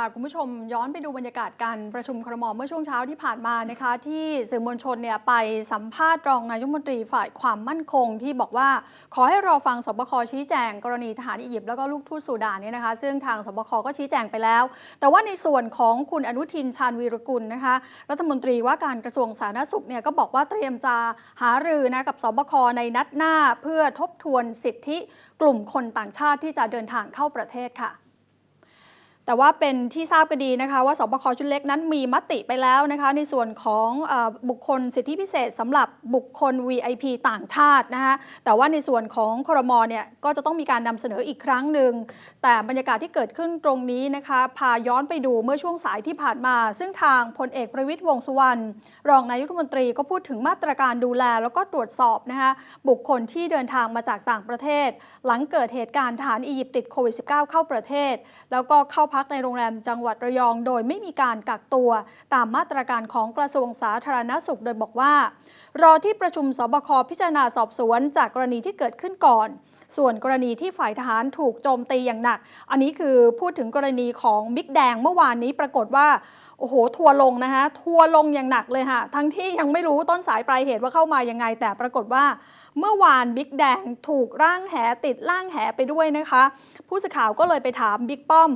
าคุณผู้ชมย้อนไปดูบรรยากาศการประชุมครมเมื่อช่วงเช้าที่ผ่านมานะคะ ที่สื่อมวลชนเนี่ยไปสัมภาษณ์รองนายกมนตรีฝ่ายความมั่นคง ที่บอกว่าขอให้รอฟังสบคชี้แจง กรณีทหารอียิปต์แล้วก็ลูกทูตสูดานเนี่ยนะคะ ซึ่งทางสบคก็ชี้แจงไปแล้ว แต่ว่าในส่วนของคุณอนุทินชาญวีรกุลนะคะ รัฐมนตรีว่าการกระทรวงสาธารณสุขเนี่ยก็บอกว่าเตรียมจะหารือนะกับสบคในนัดหน้า เพื่อทบทวนสิทธิกลุ่มคนต่างชาติที่จะเดินทางเข้าประเทศค่ะ แต่ว่าเป็นที่ทราบกันดีนะคะว่าสบคชุดเล็กนั้นมีมติไปแล้วนะคะในส่วนของอบุคคลสิทธิพิเศษสำหรับบุคคล VIP ต่างชาตินะคะแต่ว่าในส่วนของครมเนี่ยก็จะต้องมีการนำเสนออีกครั้งหนึ่งแต่บรรยากาศที่เกิดขึ้นตรงนี้นะคะพาย้อนไปดูเมื่อช่วงสายที่ผ่านมา ซึ่งทางพลเอกประวิตยวงสุวรรณรองนายกรัฐมนตรีก็พูดถึงมาตรการดูแล แล้วก็ตรวจสอบนะคะบุคคลที่เดินทางมาจากต่างประเทศ หลังเกิดเหตุการณ์ทหารอียิปต์ติดโควิด -19 เข้าประเทศ แล้วก็เข้าพักในโรงแรมจังหวัดระยอง โดยไม่มีการกักตัว ตามมาตรการของกระทรวงสาธารณสุขโดยบอกว่า รอที่ประชุมสบคพิจารณาสอบสวนจากกรณีที่เกิดขึ้นก่อนส่วนกรณีที่ฝ่ายทหารถูกโจมตีอย่างหนัก อันนี้คือพูดถึงกรณีของบิ๊กแดงเมื่อวานนี้ปรากฏว่าโอ้โห ทัวร์ลงนะคะทัวร์ลงอย่างหนักเลยค่ะ ทั้งที่ยังไม่รู้ต้นสายปลายเหตุว่าเข้ามายังไง แต่ปรากฏว่า เมื่อวานบิ๊กแดงถูกร่างแหติดร่างแหไปด้วยนะคะ ผู้สื่อข่าวก็เลยไปถามบิ๊กป้อม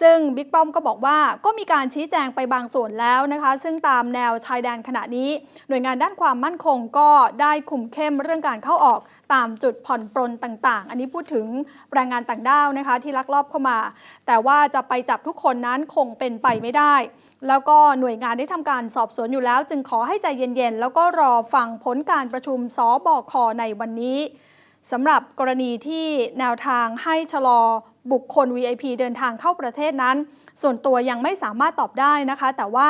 ซึ่งบิ๊กป้อมก็บอกว่าก็มีการชี้แจงไปบางส่วนแล้วนะคะ ซึ่งตามแนวชายแดนขณะนี้ หน่วยงานด้านความมั่นคงก็ได้คุมเข้มเรื่องการเข้าออกตามจุดผ่อนปรนต่าง ๆ อันนี้พูดถึงแรงงานต่างด้าวนะคะ ที่ลักลอบเข้ามา แต่ว่าจะไปจับทุกคนนั้นคงเป็นไปไม่ได้ แล้วก็หน่วยงานได้ทำการสอบสวนอยู่แล้ว จึงขอให้ใจเย็นๆ แล้วก็รอฟังผลการประชุมสบคในวันนี้สำหรับกรณีที่แนวทางให้ชะลอบุคคล VIP เดินทางเข้าประเทศนั้น ส่วนตัวยังไม่สามารถตอบได้นะคะ แต่ว่า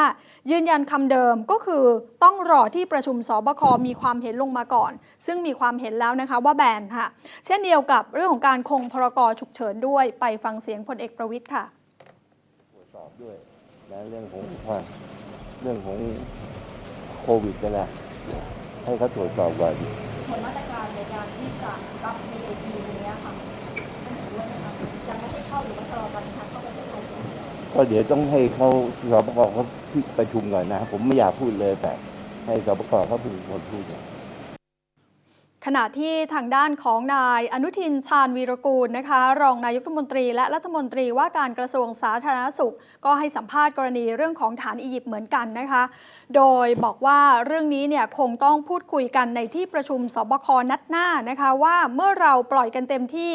ยืนยันคำเดิมก็คือต้องรอที่ประชุมสบคมีความเห็นลงมาก่อน ซึ่งมีความเห็นแล้วนะคะว่าแบนค่ะ เช่นเดียวกับเรื่องของการคงพรกฉุกเฉินด้วยไปฟังเสียงพลเอกประวิทย์ค่ะตรวจสอบด้วย นะเรื่องของว่าเรื่องของโควิดนั่นแหละให้เขาตรวจสอบก่อนผลมาตรการในการที่จะรับ VAT ตรงเนี้ยค่ะไม่เห็นด้วยนะคะยังไม่ให้เข้าหรือว่าชะลอการเดินทางเข้าประเทศไทยก็เดี๋ยวต้องให้เขาสบกเขาประชุมก่อนนะ ผมไม่อยากพูดเลยแต่ให้สบกเขาเป็นคนพูดก่อน ขณะที่ทางด้านของนายอนุทินชาญวีรกูลนะคะ รองนายกรัฐมนตรี และรัฐมนตรีว่าการกระทรวงสาธารณสุข ก็ให้สัมภาษณ์กรณีเรื่องของฐานอียิปต์เหมือนกันนะคะ โดยบอกว่าเรื่องนี้เนี่ยคงต้องพูดคุยกันในที่ประชุมสบคนัดหน้านะคะ ว่าเมื่อเราปล่อยกันเต็มที่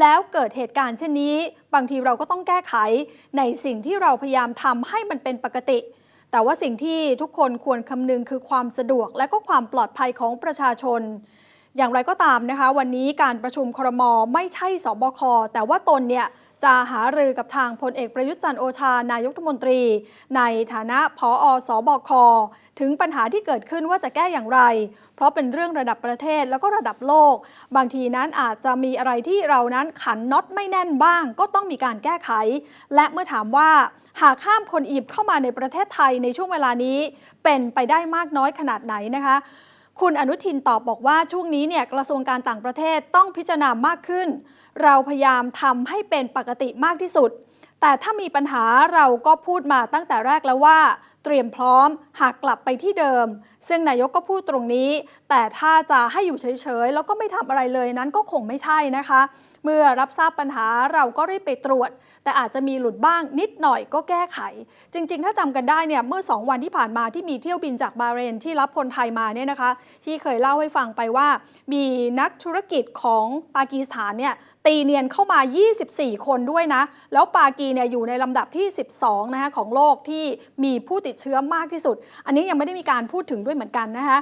แล้วเกิดเหตุการณ์เช่นนี้ บางทีเราก็ต้องแก้ไขในสิ่งที่เราพยายามทำให้มันเป็นปกติแต่ว่าสิ่งที่ทุกคนควรคำนึงคือความสะดวกและก็ความปลอดภัยของประชาชน อย่างไรก็ตามนะคะ วันนี้การประชุมครมไม่ใช่สบค แต่ว่าตนเนี่ยจะหารือกับทางพลเอกประยุทธ์จันโอชานายกรัฐมนตรี ในฐานะผอสบค ถึงปัญหาที่เกิดขึ้นว่าจะแก้อย่างไร เพราะเป็นเรื่องระดับประเทศแล้วก็ระดับโลก บางทีนั้นอาจจะมีอะไรที่เรานั้นขันน็อตไม่แน่นบ้าง ก็ต้องมีการแก้ไข และเมื่อถามว่าหากห้ามคนอียิปต์เข้ามาในประเทศไทยในช่วงเวลานี้ เป็นไปได้มากน้อยขนาดไหนนะคะ คุณอนุทินตอบบอกว่าช่วงนี้เนี่ยกระทรวงการต่างประเทศต้องพิจารณามากขึ้น เราพยายามทำให้เป็นปกติมากที่สุด แต่ถ้ามีปัญหาเราก็พูดมาตั้งแต่แรกแล้วว่า เตรียมพร้อมหากกลับไปที่เดิม ซึ่งนายกก็พูดตรงนี้ แต่ถ้าจะให้อยู่เฉยๆแล้วก็ไม่ทำอะไรเลยนั้นก็คงไม่ใช่นะคะ เมื่อรับทราบปัญหาเราก็รีบไปตรวจ แต่อาจจะมีหลุดบ้างนิดหน่อยก็แก้ไข จริง ๆ ถ้าจำกันได้เนี่ยเมื่อ 2 วันที่ผ่านมาที่มีเที่ยวบินจากบาเรนที่รับคนไทยมาเนี่ยนะคะ ที่เคยเล่าให้ฟังไปว่า มีนักธุรกิจของปากีสถานเนี่ยตีเนียนเข้ามา 24 คนด้วยนะ แล้วปากีเนี่ยอยู่ในลำดับที่ 12 นะคะของโลกที่มีผู้ติดเชื้อมากที่สุด อันนี้ยังไม่ได้มีการพูดถึงด้วยเหมือนกันนะคะ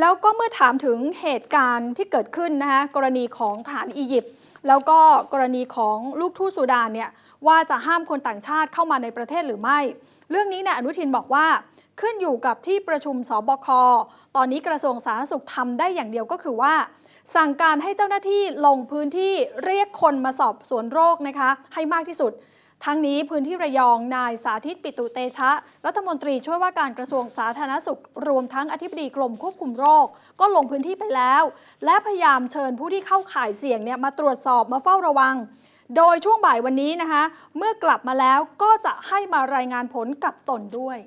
แล้วก็เมื่อถามถึงเหตุการณ์ที่เกิดขึ้นนะคะกรณีของทหารอียิปต์ แล้วก็กรณีของลูกทูตสุดานเนี่ยว่าจะห้ามคนต่างชาติเข้ามาในประเทศหรือไม่ เรื่องนี้เนี่ยอนุทินบอกว่าขึ้นอยู่กับที่ประชุมสบค ตอนนี้กระทรวงสาธารณสุขทำได้อย่างเดียวก็คือว่า สั่งการให้เจ้าหน้าที่ลงพื้นที่เรียกคนมาสอบสวนโรคนะคะ ให้มากที่สุด ทั้งนี้พื้นที่ระยองนายสาธิตปิตุเตชะ รัฐมนตรีช่วยว่าการกระทรวงสาธารณสุข รวมทั้งอธิบดีกรมควบคุมโรค ก็ลงพื้นที่ไปแล้ว และพยายามเชิญผู้ที่เข้าข่ายเสี่ยงเนี่ยมาตรวจสอบมาเฝ้าระวัง โดยช่วงบ่ายวันนี้นะคะ เมื่อกลับมาแล้วก็จะให้มารายงานผลกับตนด้วย